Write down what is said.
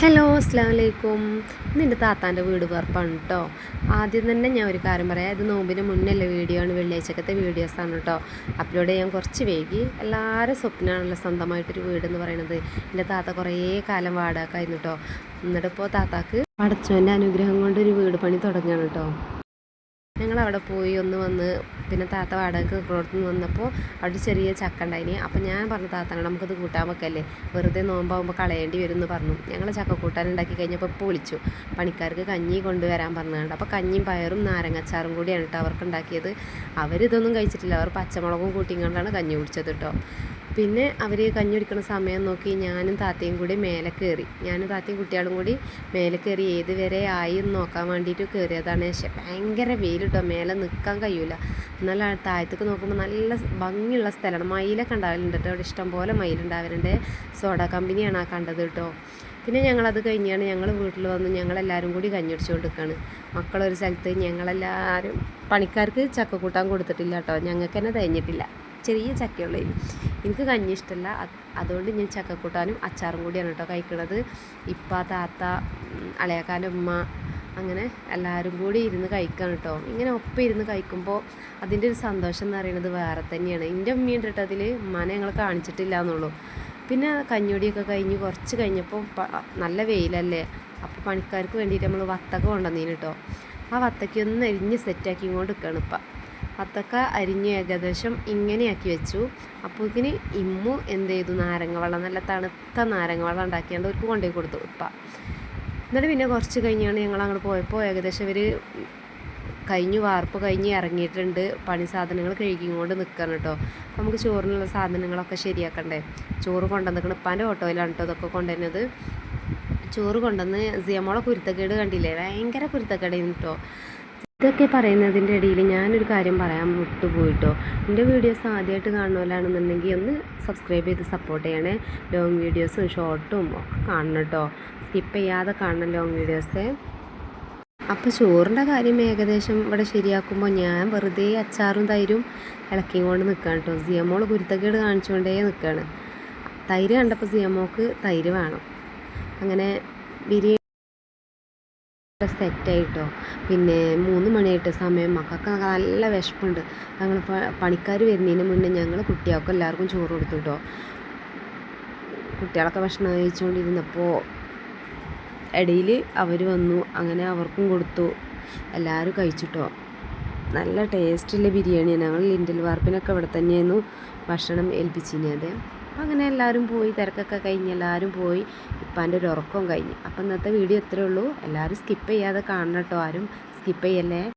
Hello അസ്സാം വലൈക്കും ഇന്ന് താത്താന്റെ വീട് പേർപ്പാണ് കേട്ടോ ആദ്യം തന്നെ ഞാൻ ഒരു കാര്യം പറയാം. ഇത് നോമ്പിന് മുന്നല്ല വീഡിയോ ആണ് വെള്ളിയാഴ്ചക്കത്തെ വീഡിയോസാണ് കേട്ടോ അപ്ലോഡ് ചെയ്യാൻ കുറച്ച് വൈകി. എല്ലാവരും സ്വപ്നമാണല്ലോ സ്വന്തമായിട്ടൊരു വീടെന്ന് പറയുന്നത് എന്റെ താത്ത കുറേ കാലം വാടകക്കായിരുന്നു കേട്ടോ എന്നിട്ടിപ്പോൾ താത്താക്ക് അടച്ചോന്റെ അനുഗ്രഹം കൊണ്ട് ഒരു വീട് പണി തുടങ്ങുകയാണ് കേട്ടോ അവിടെ പോയി ഒന്ന് വന്ന് പിന്നെ താത്ത വാടകയ്ക്ക് പുറത്തുനിന്ന് വന്നപ്പോൾ അവിടെ ചെറിയ ചക്ക ഉണ്ടായിന്. അപ്പോൾ ഞാൻ പറഞ്ഞു താത്തനോട് നമുക്കത് കൂട്ടാൻ വെക്കല്ലേ? വെറുതെ നോമ്പാകുമ്പോൾ കളയേണ്ടി വരും എന്ന് പറഞ്ഞു. ഞങ്ങൾ ചക്ക കൂട്ടാൻ ഉണ്ടാക്കി കഴിഞ്ഞപ്പോൾ ഇപ്പോൾ വിളിച്ചു. പണിക്കാർക്ക് കഞ്ഞി കൊണ്ടുവരാൻ പറഞ്ഞുകൊണ്ട് അപ്പോൾ കഞ്ഞിയും പയറും നാരങ്ങച്ചാറും കൂടിയാണ് കേട്ടോ അവർക്ക് ഉണ്ടാക്കിയത്. അവരിതൊന്നും കഴിച്ചിട്ടില്ല. അവർ പച്ചമുളകും കൂട്ടിയും കൊണ്ടാണ് കഞ്ഞി കുടിച്ചത് കേട്ടോ. പിന്നെ അവർ കഞ്ഞി കുടിക്കുന്ന സമയം നോക്കി ഞാനും താത്തയും കൂടി മേലെ കയറി ഞാനും താത്തയും കുട്ടികളും കൂടി മേലെ കയറി ഏത് വരെ ആയി എന്ന് നോക്കാൻ വേണ്ടിയിട്ട് കയറിയതാണ് പക്ഷേ ഭയങ്കര വെയിൽ കേട്ടോ മേലെ നിൽക്കാൻ കഴിയൂല. എന്നാൽ താഴത്തേക്ക് നോക്കുമ്പോൾ നല്ല ഭംഗിയുള്ള സ്ഥലമാണ്. മയിലൊക്കെ ഉണ്ടാവലുണ്ട് കേട്ടോ. അവിടെ ഇഷ്ടംപോലെ മയിലുണ്ടാവലുണ്ട്. സോഡ കമ്പനിയാണ് ആ കണ്ടത് കേട്ടോ. പിന്നെ ഞങ്ങളത് കഴിഞ്ഞാണ് ഞങ്ങൾ വീട്ടിൽ വന്ന് ഞങ്ങളെല്ലാവരും കൂടി കഞ്ഞടിച്ചുകൊണ്ടിരിക്കുകയാണ് മക്കളൊരു സ്ഥലത്ത് ഞങ്ങളെല്ലാവരും പണിക്കാർക്ക് ചക്കക്കൂട്ടാൻ കൊടുത്തിട്ടില്ല കേട്ടോ. ഞങ്ങൾക്ക് തന്നെ തയ്ഞ്ഞിട്ടില്ല ചെറിയ ചക്കയുള്ള. എനിക്ക് കഞ്ഞി ഇഷ്ടമല്ല അതുകൊണ്ട് ഞാൻ ചക്കക്കൂട്ടാനും അച്ചാറും കൂടിയാണ് കേട്ടോ കഴിക്കുന്നത് ഇപ്പ താത്ത അളയാക്കാന്റെ ഉമ്മ അങ്ങനെ എല്ലാവരും കൂടി ഇരുന്ന് കഴിക്കാൻ കേട്ടോ. ഇങ്ങനെ ഒപ്പം ഇരുന്ന് കഴിക്കുമ്പോൾ അതിന്റെ ഒരു സന്തോഷം എന്ന് പറയുന്നത് വേറെ തന്നെയാണ്. എന്റെ ഉമ്മയുണ്ട് കേട്ടോ അതിൽ ഉമ്മാനെ ഞങ്ങൾ കാണിച്ചിട്ടില്ല എന്നുള്ളൂ. പിന്നെ കഞ്ഞൊടിയൊക്കെ കഴിഞ്ഞ് കുറച്ച് കഴിഞ്ഞപ്പോൾ നല്ല വെയിലല്ലേ? അപ്പോൾ പണിക്കാർക്ക് വേണ്ടിയിട്ട് നമ്മൾ വത്തക്ക കൊണ്ടുവന്നീന് കേട്ടോ. ആ വത്തക്ക ഒന്ന് എരിഞ്ഞ് സെറ്റാക്കി ഇങ്ങോട്ട് നിൽക്കുകയാണ് ഇപ്പം. വത്തക്ക അരിഞ്ഞ് ഏകദേശം ഇങ്ങനെയാക്കി വെച്ചു. അപ്പോൾ ഇതിന് ഇമ്മു എന്ത് ചെയ്തു? നാരങ്ങ വെള്ളം നല്ല തണുത്ത നാരങ്ങ വെള്ളം ഉണ്ടാക്കിയാണ്ട് അവർക്ക് കൊണ്ടുപോയി കൊടുത്തു ഉപ്പ. എന്നിട്ട് പിന്നെ കുറച്ച് കഴിഞ്ഞാണ് ഞങ്ങൾ അങ്ങോട്ട് പോയപ്പോൾ ഏകദേശം ഇവർ കഴിഞ്ഞു വാർപ്പ് കഴിഞ്ഞ് ഇറങ്ങിയിട്ടുണ്ട്. പണി സാധനങ്ങൾ കഴുകിക്കൊണ്ട് നിൽക്കണം കേട്ടോ അപ്പോൾ നമുക്ക് ചോറിനുള്ള സാധനങ്ങളൊക്കെ ശരിയാക്കണ്ടേ? ചോറ് കൊണ്ടുവന്നിരിക്കണം ഇപ്പാന്റെ ഓട്ടോയിലാണ് കേട്ടോ ഇതൊക്കെ കൊണ്ടുവരുന്നത്. ചോറ് കൊണ്ടുവന്ന് സിയമോളെ കുരുത്തക്കേട് കണ്ടില്ലേ? ഭയങ്കര കുരുത്തക്കേടായിരുന്നു കേട്ടോ ഇതൊക്കെ പറയുന്നതിന്റെ ഇടയിൽ ഞാനൊരു കാര്യം പറയാൻ വിട്ടുപോയിട്ടോ. എന്റെ വീഡിയോസ് ആദ്യമായിട്ട് കാണുന്നവരാണെന്നുണ്ടെങ്കിൽ ഒന്ന് സബ്സ്ക്രൈബ് ചെയ്ത് സപ്പോർട്ട് ചെയ്യണേ. ലോങ് വീഡിയോസും ഷോർട്ടും ഒക്കെ കാണണം കേട്ടോ. സ്കിപ്പ് ചെയ്യാതെ കാണണം ലോങ് വീഡിയോസ് അപ്പോൾ ചോറിന്റെ കാര്യം ഏകദേശം ഇവിടെ ശരിയാക്കുമ്പോൾ ഞാൻ വെറുതെ അച്ചാറും തൈരും ഇളക്കിയും കൊണ്ട് നിൽക്കുകയാണ് കേട്ടോ. സിയമോൾ കുരുത്തക്കേട് കാണിച്ചുകൊണ്ടേ നിൽക്കുകയാണ് തൈര് കണ്ടപ്പോൾ സിയമോക്ക് തൈര് വേണം. അങ്ങനെ ബിരിയാണി സെറ്റായിട്ടോ? പിന്നെ മൂന്ന് മണിയായിട്ട് സമയം. മക്കൾക്ക് നല്ല വിശപ്പുണ്ട്. ഞങ്ങൾ പണിക്കാർ വരുന്നതിന് മുന്നേ ഞങ്ങൾ കുട്ടികൾക്ക് എല്ലാവർക്കും ചോറ് കൊടുത്തു കേട്ടോ കുട്ടികളൊക്കെ ഭക്ഷണം കഴിച്ചുകൊണ്ടിരുന്നപ്പോൾ ഇടയിൽ അവർ വന്നു. അങ്ങനെ അവർക്കും കൊടുത്തു. എല്ലാവരും കഴിച്ചിട്ടോ. നല്ല ടേസ്റ്റുള്ള ബിരിയാണിയാണ് ഞങ്ങൾ ലിൻഡൽ വാർപ്പിനൊക്കെ ഇവിടെ തന്നെയായിരുന്നു ഭക്ഷണം ഏൽപ്പിച്ചിരുന്നത്. അങ്ങനെ എല്ലാവരും പോയി തിരക്കൊക്കെ കഴിഞ്ഞ് എല്ലാവരും പോയി. ഇപ്പാന്റെ ഒരു ഉറക്കം കഴിഞ്ഞ്. അപ്പം ഇന്നത്തെ വീഡിയോ ഇത്രയേ ഉള്ളൂ. എല്ലാവരും സ്കിപ്പ് ചെയ്യാതെ കാണണം കേട്ടോ. ആരും സ്കിപ്പ് ചെയ്യല്ലേ.